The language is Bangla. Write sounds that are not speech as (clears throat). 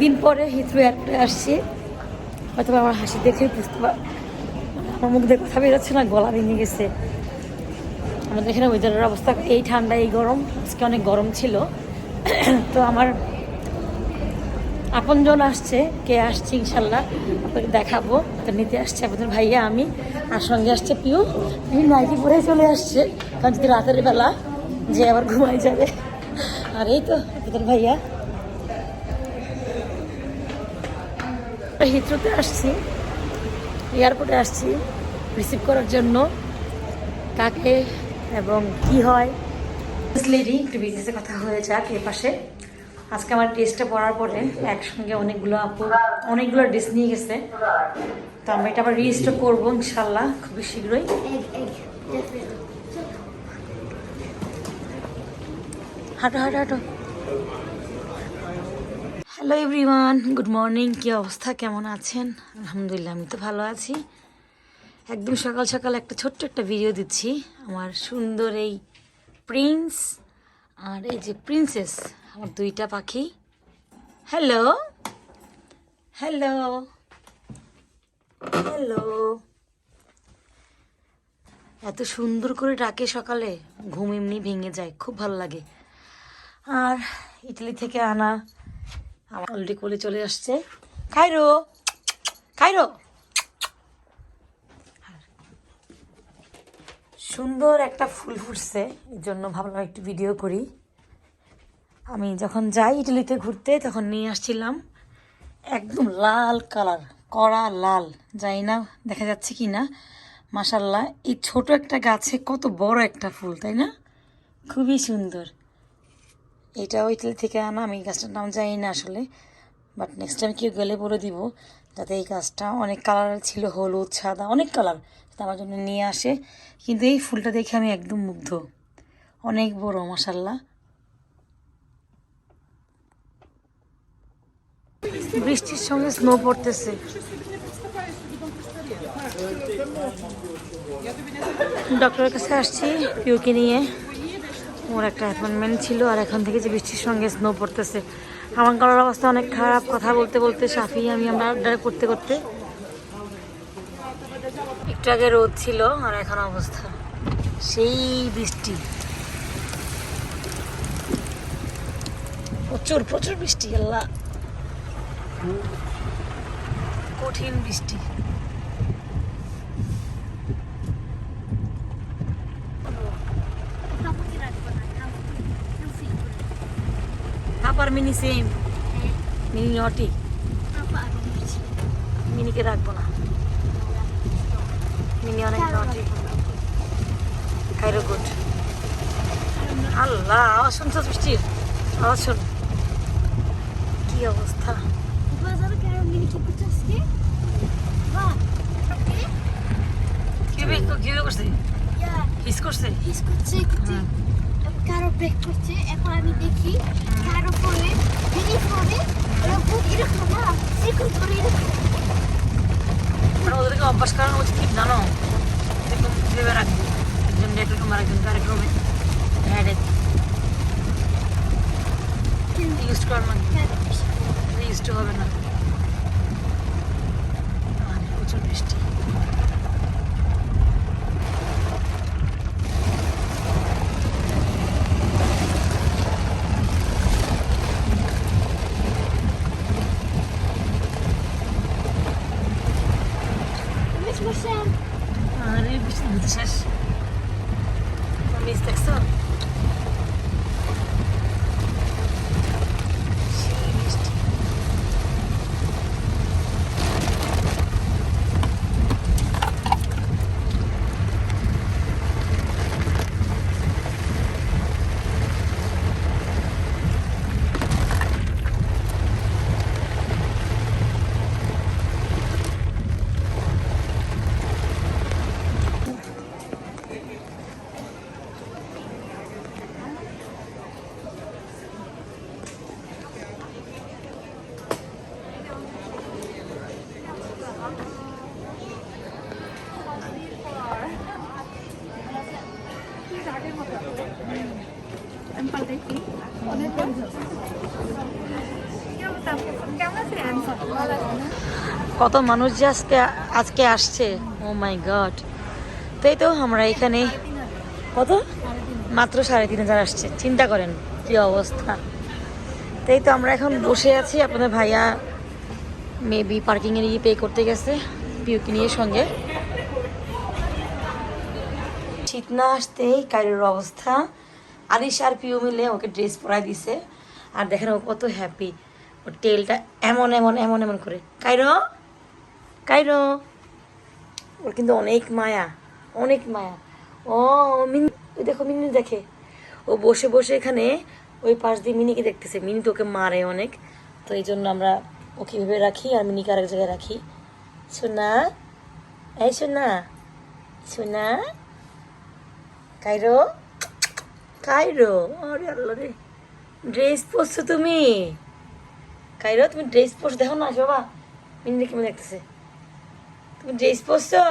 দিন পরে হিথ্রো এয়ারপোর্টে আসছি। হয়তো আমার হাসি দেখে বুঝতে পার আমার মুখ দিয়ে কথা বেরোচ্ছে না, গলা ভেঙে গেছে। আমাদের এখানে ওয়েদারের অবস্থা। এই ঠান্ডা, এই গরম, আজকে অনেক গরম ছিল। (clears throat) তো আমার আপনজন আসছে, কে আসছে ইনশাল্লাহ, আপনাকে দেখাবো। তো নিতে আসছে আপনাদের ভাইয়া, আমি। আর সঙ্গে আসছে পিউ। পিউ নাইটি পরে চলে আসছে, কারণ যদি রাতের বেলা যে আবার ঘুমাই যাবে। আর এই তো আপনাদের ভাইয়া। হিথ্রোতে আসছি এয়ারপোর্টে আসছি রিসিভ করার জন্য, কাকে এবং কি হয়। লেডি একটু বিজনেসে কথা হয়ে যাক এ পাশে। আজকে আমার ড্রেসটা পরার পরে একসঙ্গে অনেকগুলো আপু, অনেকগুলো ড্রেস নিয়ে গেছে। তো আমরা এটা আবার রিস্টক করব ইনশাল্লাহ খুবই শীঘ্রই। হাঁটো হাঁটো হাঁটো। হ্যালো এভরিওয়ান গুড মর্নিং কী অবস্থা? কেমন আছেন? আলহামদুলিল্লাহ, আমি তো ভালো আছি। একদম সকাল সকাল একটা ছোট্ট একটা ভিডিও দিচ্ছি। আমার সুন্দর এই প্রিন্স আর এই যে প্রিন্সেস আমার দুইটা পাখি। হ্যালো হ্যালো হ্যালো এত সুন্দর করে ডাকে সকালে। ঘুম এমনি ভেঙে যায়, খুব ভালো লাগে। আর ইটালি থেকে আনা আমার অলরেডি কোলে চলে আসছে। খাইরো খাইরো। সুন্দর একটা ফুল ফুটছে, এর জন্য ভাবলাম একটু ভিডিও করি। আমি যখন যাই ইটালিতে ঘুরতে, তখন নিয়ে আসছিলাম একদম লাল কালার, কড়া লাল। যাই না, দেখা যাচ্ছে কি না? মাসাল্লাহ এই ছোট একটা গাছে কত বড় একটা ফুল, তাই না? খুবই সুন্দর। এটা ইটালি থেকে আনা, আমি গাছটার নাম জানি না আসলে বাট নেক্সট টাইম কেউ গেলে বলে দিব, যাতে এই গাছটা অনেক কালার ছিল, হলুদ, সাদা, অনেক কালার আমার জন্য নিয়ে আসে। কিন্তু এই ফুলটা দেখে আমি একদম মুগ্ধ। অনেক বড় মাসাল্লাহ বৃষ্টির সঙ্গে স্নো পড়তেছে। ডক্টরের কাছে আসছি পিউকে নিয়ে। ওর একটা অ্যাপয়েন্টমেন্ট ছিল আর এখন থেকে যে বৃষ্টির সঙ্গে স্নো পড়তেছে। আমার গলার অবস্থা অনেক খারাপ, কথা বলতে বলতে সাফি, আমি আমরা আড্ডা করতে করতে একটু আগে রোদ ছিল আর এখন অবস্থা সেই বৃষ্টি। প্রচুর প্রচুর বৃষ্টি, আল্লাহ। কঠিন বৃষ্টি কাপড় রাখব না কাপড় ফিট করে কাপার মিনি সেম মিনি নটি আরও মিনিকে রাখব না। মিনি অনেক নটি খাইরো গুড। আল্লাহ আওয়াজ শুনছো বৃষ্টির আওয়াজ শোন। কি অবস্থা? করছে করছে? করছে? হিস করছে করছে। কারও ব্রেক করছে। এখন আমি দেখি। ফোনে মিনি ফোনে এরকম না সেরকম করে এরকম মানে ওদেরকে অভ্যাস করানো উচিত ঠিক জানো? এরকম ভেবে রাখব। একজন একরকম আর একজন আরেকরকমে হ্যাঁ ইউজ করার মানে ইউজ টু হবে না। প্রচুর বৃষ্টি। Harikasın. Harikasın. কত মানুষ যে আজকে আজকে আসছে? ও মাই গড তাই তো আমরা এখানে কত? মাত্র সাড়ে তিন হাজার আসছে। চিন্তা করেন কি অবস্থা। তাই তো আমরা এখন বসে আছি আপনাদের ভাইয়া মেবি পার্কিংয়ের ইয়ে পে করতে গেছে পিউকে নিয়ে সঙ্গে। শীত না আসতেই কাইরোর অবস্থা। আরিশ আর পিউ মিলে ওকে ড্রেস পরাই দিছে। আর দেখেন ও কত হ্যাপি ওর টেলটা এমন এমন এমন এমন করে। Cairo Cairo. ওর কিন্তু অনেক মায়া অনেক মায়া। ও, মিনি, ওই দেখো মিনি দেখে। ও বসে বসে এখানে ওই পাশ দিয়ে মিনিকে দেখতেছে। মিনি তো ওকে মারে অনেক। তো এই জন্য আমরা ওকে ভেবে রাখি আর মিনিকে আরেক জায়গায় রাখি। সোনা, এই সোনা সোনা। কাইরো কাইরো? আরে আল্লাহ রে। ড্রেস পরছো তুমি? কাইরো, তুমি ড্রেস পরছো। দেখো না বাবা। মিনি কেমন দেখতেছে। তুমি ড্রেস পরছো?